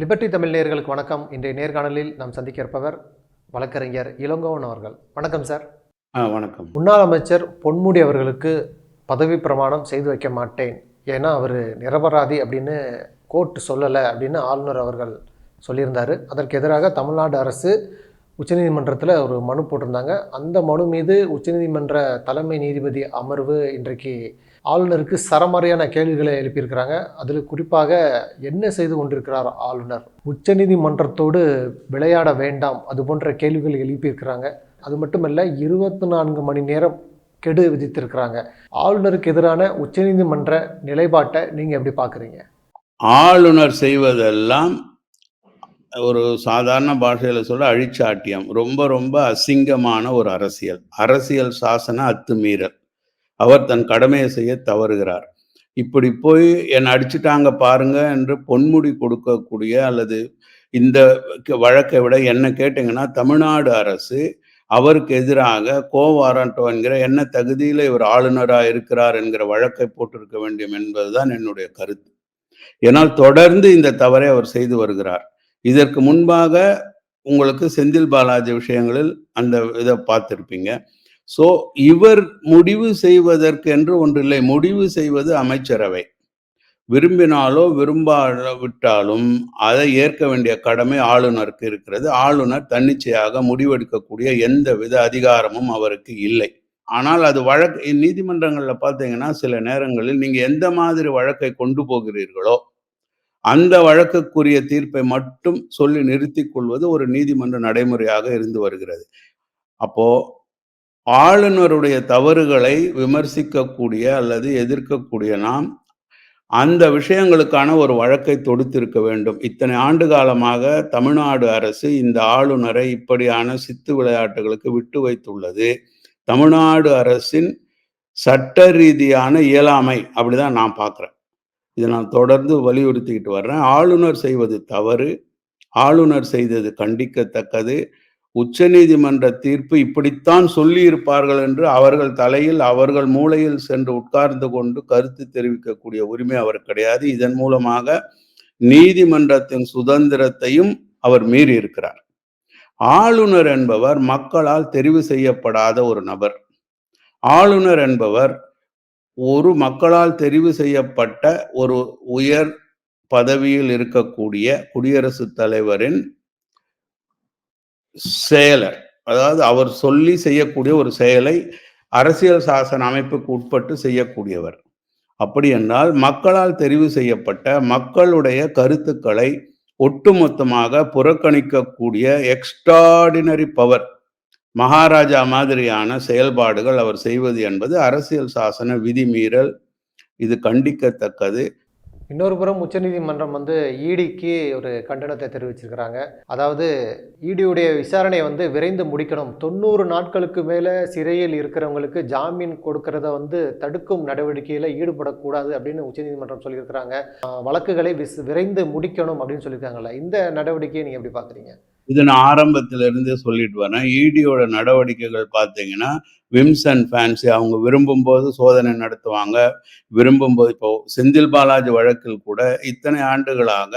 Liberty Tamil நேயர்களுக்கு வணக்கம். இன்றைய நேர்காணலில் நாம் சந்திக்க இருப்பவர் வழக்கறிஞர் இளங்கோவன் அவர்கள். வணக்கம் சார் வணக்கம். முன்னாள் அமைச்சர் பொன்முடி அவர்களுக்கு பதவி பிரமாணம் செய்து வைக்க மாட்டேன். ஏன்னா அவர் நிரபராதி அப்படின்னு கோர்ட் சொல்லலை அப்படின்னு ஆளுநர் அவர்கள் சொல்லியிருந்தார். அதற்கு எதிராக தமிழ்நாடு அரசு உச்சநீதிமன்றத்தில் ஒரு மனு போட்டிருந்தாங்க. அந்த மனு மீது உச்சநீதிமன்ற தலைமை நீதிபதி அமர்வு இன்றைக்கு ஆளுநருக்கு சரமாரியான கேள்விகளை எழுப்பியிருக்கிறாங்க. அதில் குறிப்பாக என்ன செய்து கொண்டிருக்கிறார் ஆளுநர்? உச்சநீதிமன்றத்தோடு விளையாட வேண்டாம் அது போன்ற கேள்விகள் எழுப்பியிருக்கிறாங்க. அது மட்டுமல்ல இருபத்தி நான்கு மணி நேரம் கெடு விதித்திருக்கிறாங்க. ஆளுநருக்கு எதிரான உச்சநீதிமன்ற நிலைப்பாட்டை நீங்கள் எப்படி பார்க்குறீங்க? ஆளுநர் செய்வதெல்லாம் ஒரு சாதாரண பாஷையில சொல்ல அழிச்சாட்டியம். ரொம்ப ரொம்ப அசிங்கமான ஒரு அரசியல். அரசியல் சாசன அத்துமீறல். அவர் தன் கடமையை செய்ய தவறுகிறார். இப்படி போய் என்னை அடிச்சுட்டாங்க பாருங்க என்று பொன்முடி கொடுக்கக்கூடிய அல்லது இந்த வழக்கை விட என்ன கேட்டீங்கன்னா தமிழ்நாடு அரசு அவருக்கு எதிராக கோவாரண்டோ என்கிற என்ன தகுதியில் இவர் ஆளுநராக இருக்கிறார் என்கிற வழக்கை போட்டிருக்க வேண்டும் என்பதுதான் என்னுடைய கருத்து. ஏன்னால் தொடர்ந்து இந்த தவறை அவர் செய்து வருகிறார். இதற்கு முன்பாக உங்களுக்கு செந்தில் பாலாஜி விஷயங்களில் அந்த இதை பார்த்துருப்பீங்க. ஸோ இவர் முடிவு செய்வதற்கு என்று ஒன்றில்லை. முடிவு செய்வது அமைச்சரவை. விரும்பினாலோ விரும்பாவிட்டாலும் அதை ஏற்க வேண்டிய கடமை ஆளுநருக்கு இருக்கிறது. ஆளுநர் தன்னிச்சையாக முடிவெடுக்கக்கூடிய எந்த வித அதிகாரமும் அவருக்கு இல்லை. ஆனால் அது வழக்கு நீதிமன்றங்களில் பார்த்தீங்கன்னா சில நேரங்களில் நீங்கள் எந்த மாதிரி வழக்கை கொண்டு போகிறீர்களோ அந்த வழக்குக்குரிய தீர்ப்பை மட்டும் சொல்லி நிறுத்திக் கொள்வது ஒரு நீதிமன்ற நடைமுறையாக இருந்து வருகிறது. அப்போ ஆளுநருடைய தவறுகளை விமர்சிக்கக்கூடிய அல்லது எதிர்க்கக்கூடிய நாம் அந்த விஷயங்களுக்கான ஒரு வழக்கை தொடுத்திருக்க வேண்டும். இத்தனை ஆண்டு காலமாக தமிழ்நாடு அரசு இந்த ஆளுநரை இப்படியான சித்து விளையாட்டுகளுக்கு விட்டு வைத்துள்ளது. தமிழ்நாடு அரசின் சட்ட ரீதியான இயலாமை அப்படிதான் நான் பார்க்குறேன். இதை நான் தொடர்ந்து வலியுறுத்திக்கிட்டு வர்றேன். ஆளுநர் செய்வது தவறு. ஆளுநர் செய்தது கண்டிக்கத்தக்கது. உச்சநீதிமன்ற தீர்ப்பு இப்படித்தான் சொல்லியிருப்பார்கள் என்று அவர்கள் தலையில் அவர்கள் மூளையில் சென்று உட்கார்ந்து கொண்டு கருத்து தெரிவிக்கக்கூடிய உரிமை அவர் கிடையாது. இதன் மூலமாக நீதிமன்றத்தின் சுதந்திரத்தையும் அவர் மீறி இருக்கிறார். ஆளுநர் என்பவர் மக்களால் தெரிவு செய்யப்படாத ஒரு நபர். ஆளுநர் என்பவர் ஒரு மக்களால் தெரிவு செய்யப்பட்ட ஒரு உயர் பதவியில் இருக்கக்கூடிய குடியரசுத் தலைவரின் செயலர் அதாவது அவர் சொல்லி செய்யக்கூடிய ஒரு செயலை அரசியல் சாசன அமைப்புக்கு உட்பட்டு செய்யக்கூடியவர். அப்படி என்றால் மக்களால் தெரிவு செய்யப்பட்ட மக்களுடைய கருத்துக்களை ஒட்டுமொத்தமாக புறக்கணிக்கக்கூடிய எக்ஸ்ட்ராடினரி பவர் மகாராஜா மாதிரியான செயல்பாடுகள் அவர் செய்வது என்பது அரசியல் சாசன விதிமீறல். இது கண்டிக்கத்தக்கது. இன்னொரு புறம் உச்சநீதிமன்றம் வந்து ஈடிக்கு ஒரு கண்டனத்தை தெரிவிச்சிருக்கிறாங்க. அதாவது இடியுடைய விசாரணையை வந்து விரைந்து முடிக்கணும். தொண்ணூறு நாட்களுக்கு மேலே சிறையில் இருக்கிறவங்களுக்கு ஜாமீன் கொடுக்கறத வந்து தடுக்கும் நடவடிக்கையில் ஈடுபடக்கூடாது அப்படின்னு உச்சநீதிமன்றம் சொல்லியிருக்கிறாங்க. வழக்குகளை விஸ் விரைந்து முடிக்கணும் அப்படின்னு சொல்லியிருக்காங்கல்ல. இந்த நடவடிக்கையை நீங்கள் எப்படி பார்க்குறீங்க? இது நான் ஆரம்பத்துல இருந்தே சொல்லிட்டு வரேன். இடியோட நடவடிக்கைகள் பார்த்தீங்கன்னா விம்ஸ் அண்ட் ஃபேன்சி அவங்க விரும்பும் போது சோதனை நடத்துவாங்க. விரும்பும் போது இப்போ செந்தில் பாலாஜி வழக்கில் கூட இத்தனை ஆண்டுகளாக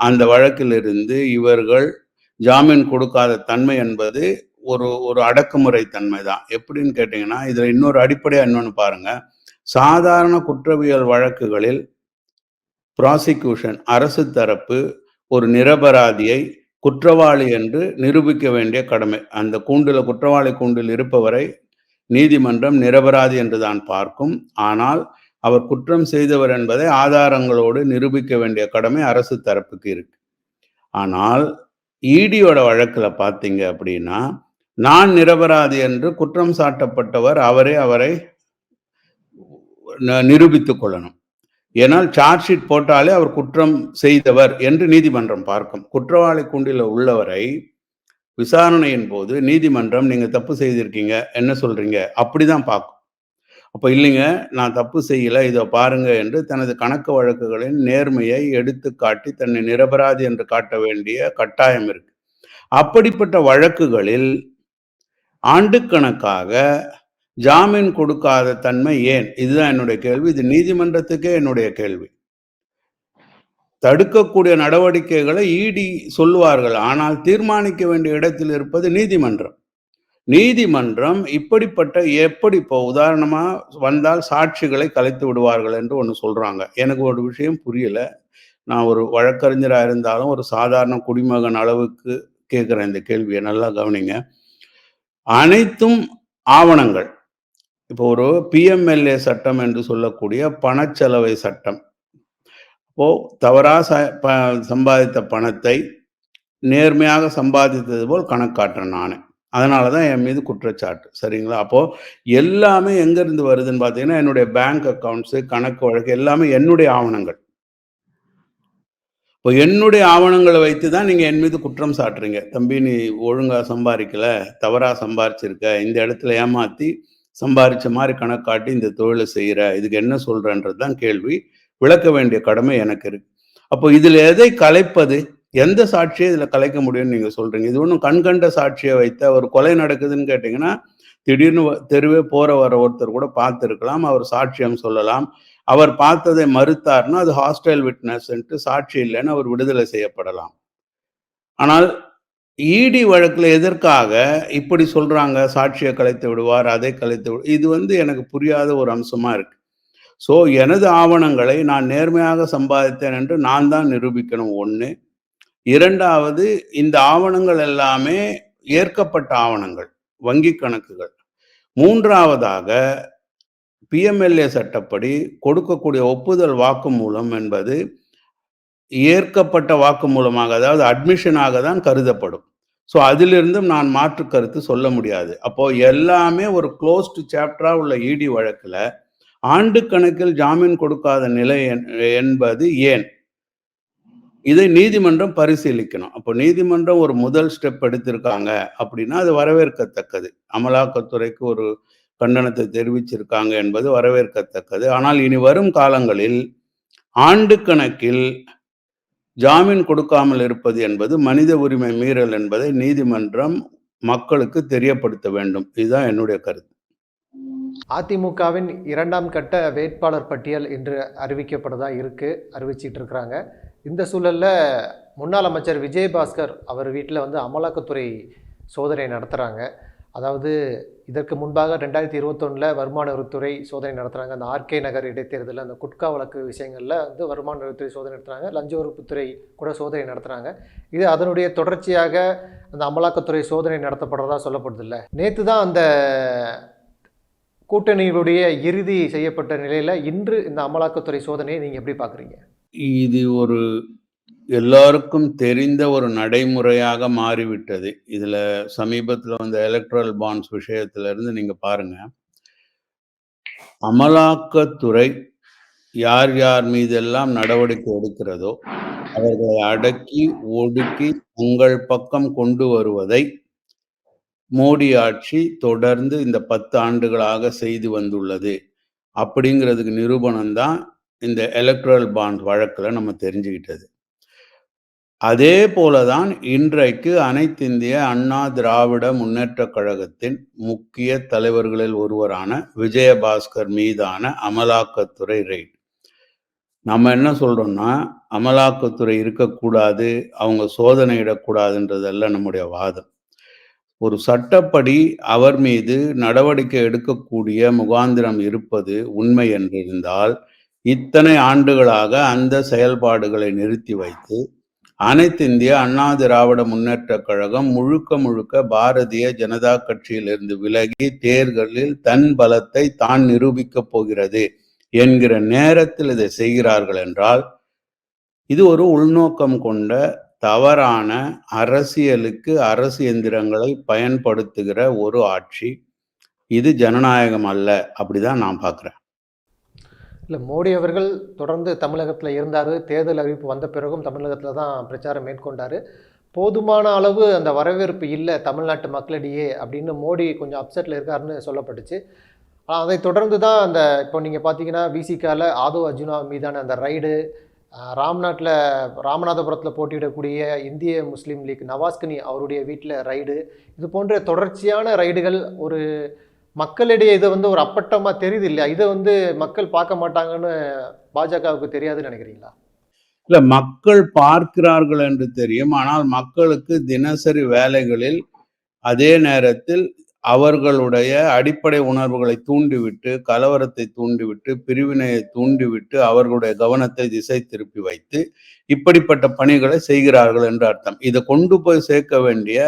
அந்த வழக்கிலிருந்து இவர்கள் ஜாமீன் கொடுக்காத தன்மை என்பது ஒரு ஒரு அடக்குமுறை தன்மை தான். எப்படின்னு கேட்டிங்கன்னா இதில் இன்னொரு அடிப்படையாக இன்னொன்று பாருங்க. சாதாரண குற்றவியல் வழக்குகளில் ப்ராசிக்யூஷன் அரசு தரப்பு ஒரு நிரபராதியை குற்றவாளி என்று நிரூபிக்க வேண்டிய கடமை. அந்த கூண்டில் குற்றவாளி கூண்டில் இருப்பவரை நீதிமன்றம் நிரபராதி என்று தான் பார்க்கும். ஆனால் அவர் குற்றம் செய்தவர் என்பதை ஆதாரங்களோடு நிரூபிக்க வேண்டிய கடமை அரசு தரப்புக்கு இருக்கு. ஆனால் ஈடியோட வழக்கில் பார்த்தீங்க அப்படின்னா நான் நிரபராதி என்று குற்றம் சாட்டப்பட்டவர் அவரே அவரை ந- நிரூபித்துக் கொள்ளணும். ஏனால் சார்ஜ் ஷீட் போட்டாலே அவர் குற்றம் செய்தவர் என்று நீதிமன்றம் பார்க்கும். குற்றவாளி கூண்டில் உள்ளவரை விசாரணையின் போது நீதிமன்றம் நீங்கள் தப்பு செய்திருக்கீங்க என்ன சொல்றீங்க? அப்படிதான் பார்க்கும். அப்போ இல்லைங்க நான் தப்பு செய்யலை இதை பாருங்க என்று தனது கணக்கு வழக்குகளின் நேர்மையை எடுத்து காட்டி தன்னை நிரபராதி என்று காட்ட வேண்டிய கட்டாயம் இருக்கு. அப்படிப்பட்ட வழக்குகளில் ஆண்டுக்கணக்காக ஜாமீன் கொடுக்காத தன்மை ஏன்? இதுதான் என்னுடைய கேள்வி. இது நீதிமன்றத்துக்கே என்னுடைய கேள்வி. தடுக்கக்கூடிய நடவடிக்கைகளை ஈடி சொல்லுவார்கள். ஆனால் தீர்மானிக்க வேண்டிய இடத்தில் இருப்பது நீதிமன்றம். நீதிமன்றம் இப்படிப்பட்ட எப்படி இப்போ உதாரணமா வந்தால் சாட்சிகளை கலைத்து விடுவார்கள் என்று ஒன்று சொல்றாங்க. எனக்கு ஒரு விஷயம் புரியல. நான் ஒரு வழக்கறிஞராக இருந்தாலும் ஒரு சாதாரண குடிமகன் அளவுக்கு கேட்குறேன் இந்த கேள்வியை. நல்லா கவனிங்க. அனைத்தும் ஆவணங்கள். இப்போ ஒரு பிஎம்எல்ஏ சட்டம் என்று சொல்லக்கூடிய பணச்செலவை சட்டம். இப்போ தவறாக ச ப சம்பாதித்த பணத்தை நேர்மையாக சம்பாதித்தது போல் கணக்காட்டுறேன் நான். அதனால தான் என் மீது குற்றச்சாட்டு. சரிங்களா? அப்போது எல்லாமே எங்கேருந்து வருதுன்னு பார்த்தீங்கன்னா என்னுடைய பேங்க் அக்கௌண்ட்ஸு கணக்கு வழக்கு எல்லாமே என்னுடைய ஆவணங்கள். இப்போ என்னுடைய ஆவணங்களை வைத்து தான் நீங்கள் என் மீது குற்றம் சாட்டுறீங்க. தம்பி நீ ஒழுங்காக சம்பாதிக்கல தவறாக சம்பாரிச்சிருக்க இந்த இடத்துல ஏமாற்றி சம்பாரிச்ச மாதிரி கணக்காட்டி இந்த தொழிலை செய்கிற இதுக்கு என்ன சொல்கிறன்றது தான் கேள்வி. விளக்க வேண்டிய கடமை எனக்கு இருக்கு. அப்போ இதில் எதை கலைப்பது? எந்த சாட்சியை இதில் கலைக்க முடியும்னு நீங்கள் சொல்கிறீங்க இது ஒன்றும் கண்கண்ட சாட்சியை வைத்த ஒரு கொலை நடக்குதுன்னு கேட்டிங்கன்னா திடீர்னு தெருவே போகிற வர ஒருத்தர் கூட பார்த்துருக்கலாம். அவர் சாட்சியம் சொல்லலாம். அவர் பார்த்ததை மறுத்தார்னா அது ஹாஸ்டல் விட்னஸ்ன்ட்டு சாட்சி இல்லைன்னு அவர் விடுதலை செய்யப்படலாம். ஆனால் இடி வழக்கில் எதற்காக இப்படி சொல்கிறாங்க சாட்சியை கலைத்து விடுவார் அதை கலைத்து விடு இது வந்து எனக்கு புரியாத ஒரு அம்சமாக இருக்கு. ஸோ எனது ஆவணங்களை நான் நேர்மையாக சம்பாதித்தேன் என்று நான் தான் நிரூபிக்கணும். ஒன்று இரண்டாவது இந்த ஆவணங்கள் எல்லாமே ஏற்கப்பட்ட ஆவணங்கள் வங்கி கணக்குகள். மூன்றாவதாக பிஎம்எல்ஏ சட்டப்படி கொடுக்கக்கூடிய ஒப்புதல் வாக்குமூலம் என்பது ஏற்கப்பட்ட வாக்கு மூலமாக அதாவது அட்மிஷனாக தான் கருதப்படும். ஸோ அதிலிருந்தும் நான் மாற்று கருத்து சொல்ல முடியாது. அப்போ எல்லாமே ஒரு க்ளோஸ்டு சாப்டராக உள்ள இடி வழக்கில் ஆண்டு கணக்கில் ஜாமீன் கொடுக்காத நிலை என்- என்பது ஏன்? இதை நீதிமன்றம் பரிசீலிக்கணும். அப்போ நீதிமன்றம் ஒரு முதல் ஸ்டெப் எடுத்திருக்காங்க அப்படின்னா அது வரவேற்கத்தக்கது. அமலாக்கத்துறைக்கு ஒரு கண்டனத்தை தெரிவிச்சிருக்காங்க என்பது வரவேற்கத்தக்கது. ஆனால் இனி வரும் காலங்களில் ஆண்டு கணக்கில் ஜாமீன் கொடுக்காமல் இருப்பது என்பது மனித உரிமை மீறல் என்பதை நீதிமன்றம் மக்களுக்கு தெரியப்படுத்த வேண்டும். இதுதான் என்னுடைய கருத்து. அதிமுகவின் இரண்டாம் கட்ட வேட்பாளர் பட்டியல் இன்று அறிவிக்கப்படதா இருக்கு அறிவிச்சிட்டு இருக்கிறாங்க இந்த சூழலில் முன்னாள் அமைச்சர் விஜயபாஸ்கர் அவர் வீட்டில் வந்து அமலாக்கத்துறை சோதனை நடத்துகிறாங்க அதாவது இதற்கு முன்பாக ரெண்டாயிரத்தி இருபத்தொன்னில் வருமான வரித்துறை சோதனை நடத்துகிறாங்க அந்த ஆர்கே நகர் இடைத்தேர்தலில் அந்த குட்கா வழக்கு விஷயங்களில் வந்து வருமான வரித்துறை சோதனை நடத்துகிறாங்க லஞ்ச ஒழிப்புத்துறை கூட சோதனை நடத்துகிறாங்க இது அதனுடைய தொடர்ச்சியாக அந்த அமலாக்கத்துறை சோதனை நடத்தப்படுறதா சொல்லப்படுது இல்லை நேற்று தான் அந்த கூட்டணிகளுடைய இறுதி செய்யப்பட்ட நிலையில் இன்று இந்த அமலாக்கத்துறை சோதனையை நீங்கள் எப்படி பார்க்குறீங்க இது ஒரு எல்லாருக்கும் தெரிந்த ஒரு நடைமுறையாக மாறிவிட்டது. இதுல சமீபத்துல வந்த எலக்ட்ரல் பாண்ட்ஸ் விஷயத்துல இருந்து நீங்க பாருங்க. அமலாக்கத்துறை யார் யார் மீதெல்லாம் நடவடிக்கை எடுக்கிறதோ அவர்களை அடக்கி ஒடுக்கி உங்கள் பக்கம் கொண்டு வருவதை மோடி ஆட்சி தொடர்ந்து இந்த பத்து ஆண்டுகளாக செய்து வந்துள்ளது. அப்படிங்கிறதுக்கு நிரூபணம் தான் இந்த எலக்ட்ரல் பாண்ட் வழக்குல நம்ம தெரிஞ்சுக்கிட்டது. அதே போலதான் இன்றைக்கு அனைத்திந்திய அண்ணா திராவிட முன்னேற்றக் கழகத்தின் முக்கிய தலைவர்களில் ஒருவரான விஜயபாஸ்கர் மீதான அமலாக்கத்துறை ரெய்ட் நம்ம என்ன சொல்றோம்னா அமலாக்கத்துறை இருக்கக்கூடாது அவங்க சோதனையிடக்கூடாதுன்றதெல்லாம் நம்முடைய வாதம். ஒரு சட்டப்படி அவர் மீது நடவடிக்கை எடுக்கக்கூடிய முகாந்திரம் இருப்பது உண்மை என்றிருந்தால் இத்தனை ஆண்டுகளாக அந்த செயல்பாடுகளை நிறுத்தி வைத்து அனைத்து இந்திய அண்ணா திராவிட முன்னேற்றக் கழகம் முழுக்க முழுக்க பாரதிய ஜனதா கட்சியிலிருந்து விலகி தேர்தலில் தன் பலத்தை தான் நிரூபிக்கப் போகிறது என்கிற நேரத்தில் இதை செய்கிறார்கள் என்றால் இது ஒரு உள்நோக்கம் கொண்ட தவறான அரசியலுக்கு அரசு எந்திரங்களை பயன்படுத்துகிற ஒரு ஆட்சி. இது ஜனநாயகம் அல்ல அப்படிதான் நான் பார்க்குறேன். இல்லை மோடி அவர்கள் தொடர்ந்து தமிழகத்தில் இருந்தார். தேர்தல் அறிவிப்பு வந்த பிறகும் தமிழகத்தில் தான் பிரச்சாரம் மேற்கொண்டார். போதுமான அளவு அந்த வரவேற்பு இல்லை தமிழ்நாட்டு மக்களிடையே அப்படின்னு மோடி கொஞ்சம் அப்செட்டில் இருக்காருன்னு சொல்லப்பட்டுச்சு. அதை தொடர்ந்து தான் அந்த இப்போ நீங்கள் பார்த்தீங்கன்னா விசிகாவில் ஆதோ அர்ஜுனா மீதான அந்த ரைடு ராம்நாட்டில் ராமநாதபுரத்தில் போட்டியிடக்கூடிய இந்திய முஸ்லீம் லீக் நவாஸ்கனி அவருடைய வீட்டில் ரைடு இது போன்ற தொடர்ச்சியான ரைடுகள் ஒரு மக்களிடையே இதை வந்து ஒரு அப்பட்டமாக தெரியுது இல்லையா? இதை வந்து மக்கள் பார்க்க மாட்டாங்கன்னு பாஜகவுக்கு தெரியாதுன்னு நினைக்கிறீங்களா? இல்ல மக்கள் பார்க்கிறார்கள் என்று தெரியும். ஆனால் மக்களுக்கு தினசரி வேலைகளில் அதே நேரத்தில் அவர்களுடைய அடிப்படை உணர்வுகளை தூண்டிவிட்டு கலவரத்தை தூண்டிவிட்டு பிரிவினையை தூண்டிவிட்டு அவர்களுடைய கவனத்தை திசை திருப்பி வைத்து இப்படிப்பட்ட பணிகளை செய்கிறார்கள் என்று அர்த்தம். இதை கொண்டு போய் சேர்க்க வேண்டிய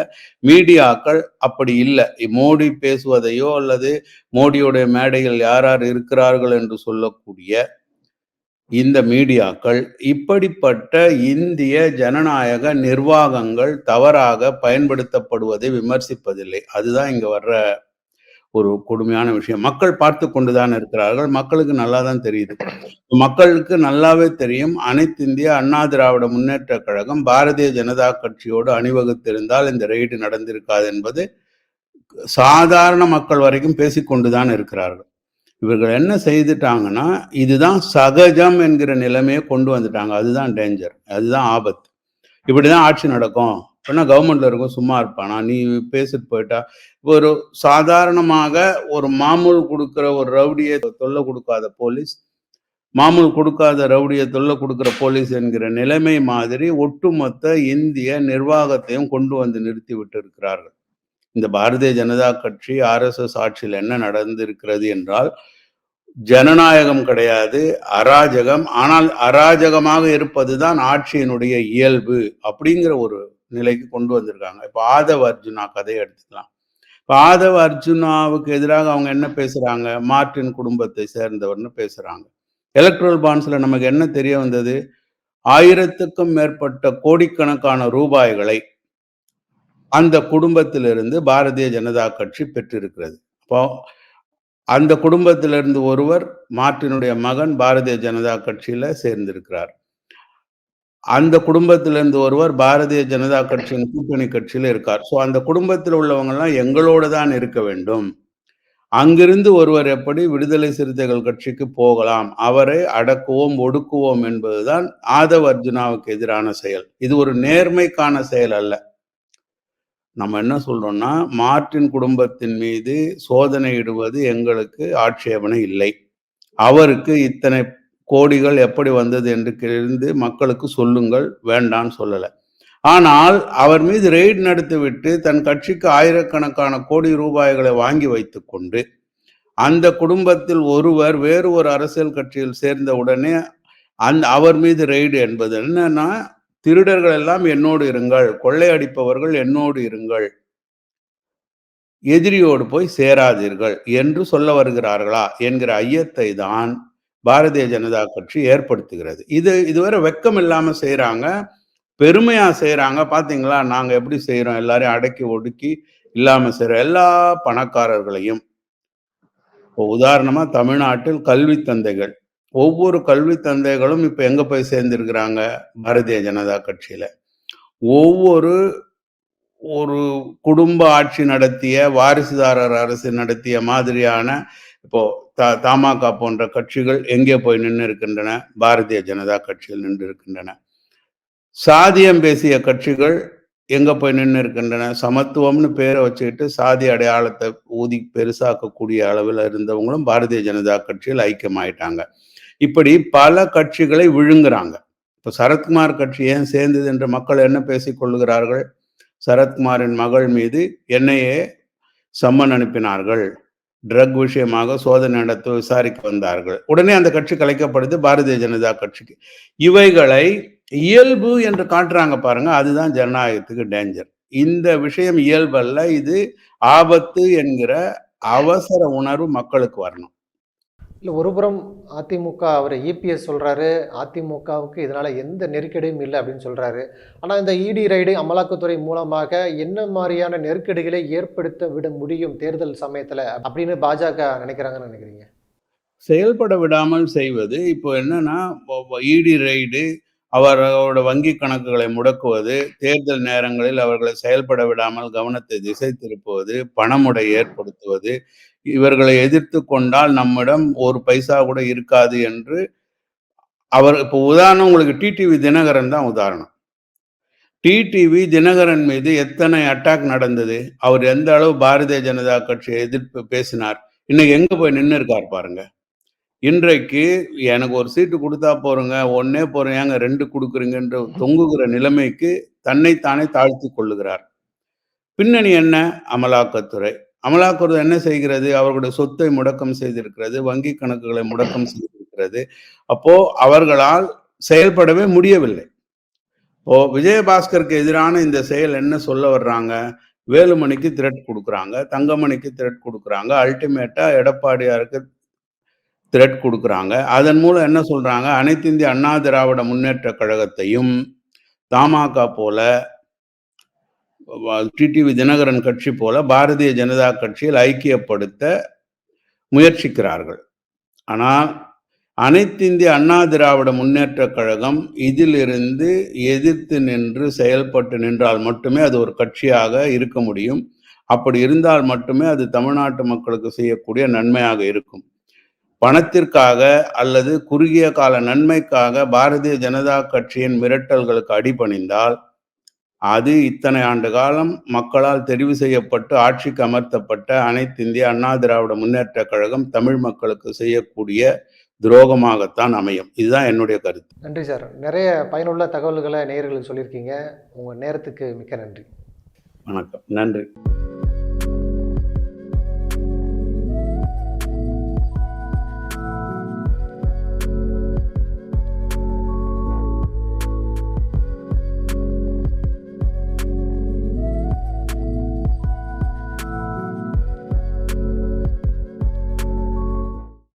மீடியாக்கள் அப்படி இல்லை. மோடி பேசுவதையோ அல்லது மோடியுடைய மேடையில் யார் யார் இருக்கிறார்கள் என்று சொல்லக்கூடிய இந்த மீடியாக்கள் இப்படிப்பட்ட இந்திய ஜனநாயக நிர்வாகங்கள் தவறாக பயன்படுத்தப்படுவதை விமர்சிப்பதில்லை. அதுதான் இங்க வர்ற ஒரு கொடுமையான விஷயம். மக்கள் பார்த்து கொண்டுதான் இருக்கிறார்கள். மக்களுக்கு நல்லா தான் தெரியுது. மக்களுக்கு நல்லாவே தெரியும். அனைத்து இந்திய அண்ணா திராவிட முன்னேற்ற கழகம் பாரதிய ஜனதா கட்சியோடு அணிவகுத்திருந்தால் இந்த ரெய்டு நடந்திருக்காது என்பது சாதாரண மக்கள் வரைக்கும் பேசிக்கொண்டுதான் இருக்கிறார்கள். இவர்கள் என்ன செய்துட்டாங்கன்னா இதுதான் சகஜம் என்கிற நிலைமையை கொண்டு வந்துட்டாங்க. அதுதான் டேஞ்சர் அதுதான் ஆபத்து. இப்படிதான் ஆட்சி நடக்கும். சொன்னா கவர்மெண்ட்ல இருக்கும் சும்மா இருப்பானா? நீ பேசிட்டு போயிட்டா? ஒரு சாதாரணமாக ஒரு மாமூல் கொடுக்குற ஒரு ரவுடியை தொல்லை கொடுக்காத போலீஸ் மாமூல் கொடுக்காத ரவுடியை தொல்லை கொடுக்குற போலீஸ் என்கிற நிலைமை மாதிரி ஒட்டுமொத்த இந்திய நிர்வாகத்தையும் கொண்டு வந்து நிறுத்தி விட்டு இருக்கிறார்கள். இந்த பாரதிய ஜனதா கட்சி ஆர்எஸ்எஸ் ஆட்சியில் என்ன நடந்திருக்கிறது என்றால் ஜனநாயகம் கிடையாது அராஜகம் ஆனால் அராஜகமாக இருப்பது தான் ஆட்சியினுடைய இயல்பு அப்படிங்கிற ஒரு நிலைக்கு கொண்டு வந்திருக்காங்க. இப்போ ஆதவ அர்ஜுனா கதையை எடுத்துக்கலாம். இப்போ ஆதவ அர்ஜுனாவுக்கு எதிராக அவங்க என்ன பேசுறாங்க? மார்டின் குடும்பத்தை சேர்ந்தவர்னு பேசுறாங்க. எலக்ட்ரல் பாண்ட்ஸில் நமக்கு என்ன தெரிய வந்தது? ஆயிரத்துக்கும் மேற்பட்ட கோடிக்கணக்கான ரூபாய்களை அந்த குடும்பத்திலிருந்து பாரதிய ஜனதா கட்சி பெற்றிருக்கிறது. அப்போ அந்த குடும்பத்திலிருந்து ஒருவர் மார்ட்டினுடைய மகன் பாரதிய ஜனதா கட்சியில சேர்ந்திருக்கிறார். அந்த குடும்பத்திலிருந்து ஒருவர் பாரதிய ஜனதா கட்சியின் கூட்டணி கட்சியில இருக்கார். ஸோ அந்த குடும்பத்தில் உள்ளவங்கெல்லாம் எங்களோடு தான் இருக்க வேண்டும். அங்கிருந்து ஒருவர் எப்படி விடுதலை சிறுத்தைகள் கட்சிக்கு போகலாம் அவரை அடக்குவோம் ஒடுக்குவோம் என்பதுதான் ஆதவ் அர்ஜுனாவுக்கு எதிரான செயல். இது ஒரு நேர்மைக்கான செயல் அல்ல. நம்ம என்ன சொல்றோம்னா மார்ட்டின் குடும்பத்தின் மீது சோதனையிடுவது எங்களுக்கு ஆட்சேபனை இல்லை. அவருக்கு இத்தனை கோடிகள் எப்படி வந்தது என்று தெரிந்து மக்களுக்கு சொல்லுங்கள் வேண்டான்னு சொல்லலை. ஆனால் அவர் மீது ரெய்டு நடத்திவிட்டு தன் கட்சிக்கு ஆயிரக்கணக்கான கோடி ரூபாய்களை வாங்கி வைத்துக்கொண்டு அந்த குடும்பத்தில் ஒருவர் வேறு ஒரு அரசியல் கட்சியில் சேர்ந்த உடனே அந்த அவர் மீது ரெய்டு என்பது என்னன்னா திருடர்கள் எல்லாம் என்னோடு இருங்கள். கொள்ளையடிப்பவர்கள் என்னோடு இருங்கள். எதிரியோடு போய் சேராதீர்கள். என்று சொல்ல வருகிறார்களா? என்கிற ஐயத்தை தான் பாரதிய ஜனதா கட்சி ஏற்படுத்துகிறது. இது இதுவரை வெக்கம் இல்லாம செய்யறாங்க பெருமையா செய்யறாங்க பாத்தீங்களா? நாங்க எப்படி செய்யறோம் எல்லாரையும் அடக்கி ஒடுக்கி இல்லாம செய்யறோம் எல்லா பணக்காரர்களையும். இப்போ உதாரணமா தமிழ்நாட்டில் கல்வி தந்தைகள். ஒவ்வொரு கல்வி தந்தைகளும் இப்போ எங்கே போய் சேர்ந்துருக்கிறாங்க? பாரதிய ஜனதா கட்சியில். ஒவ்வொரு ஒரு குடும்ப ஆட்சி நடத்திய வாரிசுதாரர் அரசு நடத்திய மாதிரியான இப்போ த தமாக போன்ற கட்சிகள் எங்கே போய் நின்று இருக்கின்றன பாரதிய ஜனதா கட்சியில் நின்று இருக்கின்றன சாதியம் பேசிய கட்சிகள் எங்க போய் நின்று இருக்கின்றன சமத்துவம்னு பேரை வச்சுக்கிட்டு சாதி அடையாளத்தை ஊதி பெருசாக்கக்கூடிய அளவில் இருந்தவங்களும் பாரதிய ஜனதா கட்சியில் ஐக்கியமாயிட்டாங்க. இப்படி பல கட்சிகளை விழுங்குறாங்க. இப்போ சரத்குமார் கட்சி ஏன் சேர்ந்தது என்று மக்கள் என்ன பேசிக்கொள்கிறார்கள் சரத்குமாரின் மகள் மீது என்னையே சம்மன் அனுப்பினார்கள். ட்ரக் விஷயமாக சோதனை நடத்த விசாரிக்க வந்தார்கள். உடனே அந்த கட்சி கலைக்கப்படுது பாரதிய ஜனதா கட்சிக்கு. இவைகளை இயல்பு என்று காட்டுறாங்க பாருங்க அதுதான் ஜனநாயகத்துக்கு டேஞ்சர் இந்த விஷயம் இயல்பல்ல இது ஆபத்து என்கிற அவசர உணர்வு மக்களுக்கு வரணும். இல்லை ஒருபுறம் அதிமுக அவர் இபிஎஸ் சொல்கிறாரு அதிமுகவுக்கு இதனால் எந்த நெருக்கடியும் இல்லை அப்படின்னு சொல்கிறாரு ஆனால் இந்த இடி ரைடு அமலாக்கத்துறை மூலமாக என்ன மாதிரியான நெருக்கடிகளை ஏற்படுத்த விட முடியும் தேர்தல் சமயத்தில் அப்படின்னு பாஜக நினைக்கிறாங்கன்னு நினைக்கிறீங்க? செயல்பட விடாமல் செய்வது இப்போ என்னன்னா இடி ரைடு அவரோட வங்கி கணக்குகளை முடக்குவது தேர்தல் நேரங்களில் அவர்களை செயல்பட விடாமல் கவனத்தை திசை திருப்புவது பணமுடை ஏற்படுத்துவது இவர்களை எதிர்த்து கொண்டால் நம்மிடம் ஒரு பைசா கூட இருக்காது என்று அவர் இப்போ உதாரணம் உங்களுக்கு டிடிவி தினகரன் தான் உதாரணம். டிடிவி தினகரன் மீது எத்தனை அட்டாக் நடந்தது? அவர் எந்த அளவு பாரதிய ஜனதா கட்சியை எதிர்ப்பு பேசினார்? இன்னைக்கு எங்க போய் நின்று இருக்கார் பாருங்க. இன்றைக்கு எனக்கு ஒரு சீட்டு கொடுத்தா போறங்க ஒன்னே போறேன் ஏங்க ரெண்டு கொடுக்குறீங்கன்ற தொங்குகிற நிலைமைக்கு தன்னைத்தானே தாழ்த்தி கொள்ளுகிறார். பின்னணி என்ன? அமலாக்கத்துறை. அமலாக்குறது என்ன செய்கிறது? அவர்களுடைய சொத்தை முடக்கம் செய்திருக்கிறது. வங்கி கணக்குகளை முடக்கம் செய்திருக்கிறது. அப்போ அவர்களால் செயல்படவே முடியவில்லை. இப்போ விஜயபாஸ்கருக்கு எதிரான இந்த செயல் என்ன சொல்ல வர்றாங்க? வேலுமணிக்கு திரட் கொடுக்குறாங்க. தங்கமணிக்கு திரட் கொடுக்குறாங்க. அல்டிமேட்டா எடப்பாடியாருக்கு திரட் கொடுக்குறாங்க. அதன் மூலம் என்ன சொல்றாங்க? அனைத்து இந்திய அண்ணா திராவிட முன்னேற்ற கழகத்தையும் தமாக போல டிடிவி தினகரன் கட்சி போல பாரதிய ஜனதா கட்சியில் ஐக்கியப்படுத்த முயற்சிக்கிறார்கள். ஆனால் அனைத்து இந்திய அண்ணா திராவிட முன்னேற்ற கழகம் இதிலிருந்து எதிர்த்து நின்று செயல்பட்டு நின்றால் மட்டுமே அது ஒரு கட்சியாக இருக்க முடியும். அப்படி இருந்தால் மட்டுமே அது தமிழ்நாட்டு மக்களுக்கு செய்யக்கூடிய நன்மையாக இருக்கும். பணத்திற்காக அல்லது குறுகிய கால நன்மைக்காக பாரதிய ஜனதா கட்சியின் மிரட்டல்களுக்கு அடிபணிந்தால் அது இத்தனை ஆண்டு காலம் மக்களால் தெரிவு செய்யப்பட்டு ஆட்சிக்கு அமர்த்தப்பட்ட அனைத்து இந்திய அண்ணா திராவிட முன்னேற்ற கழகம் தமிழ் மக்களுக்கு செய்யக்கூடிய துரோகமாகத்தான் அமையும். இதுதான் என்னுடைய கருத்து. நன்றி சார். நிறைய பயனுள்ள தகவல்களை நேயர்களுக்கு சொல்லியிருக்கீங்க. உங்கள் நேரத்துக்கு மிக்க நன்றி. வணக்கம். நன்றி.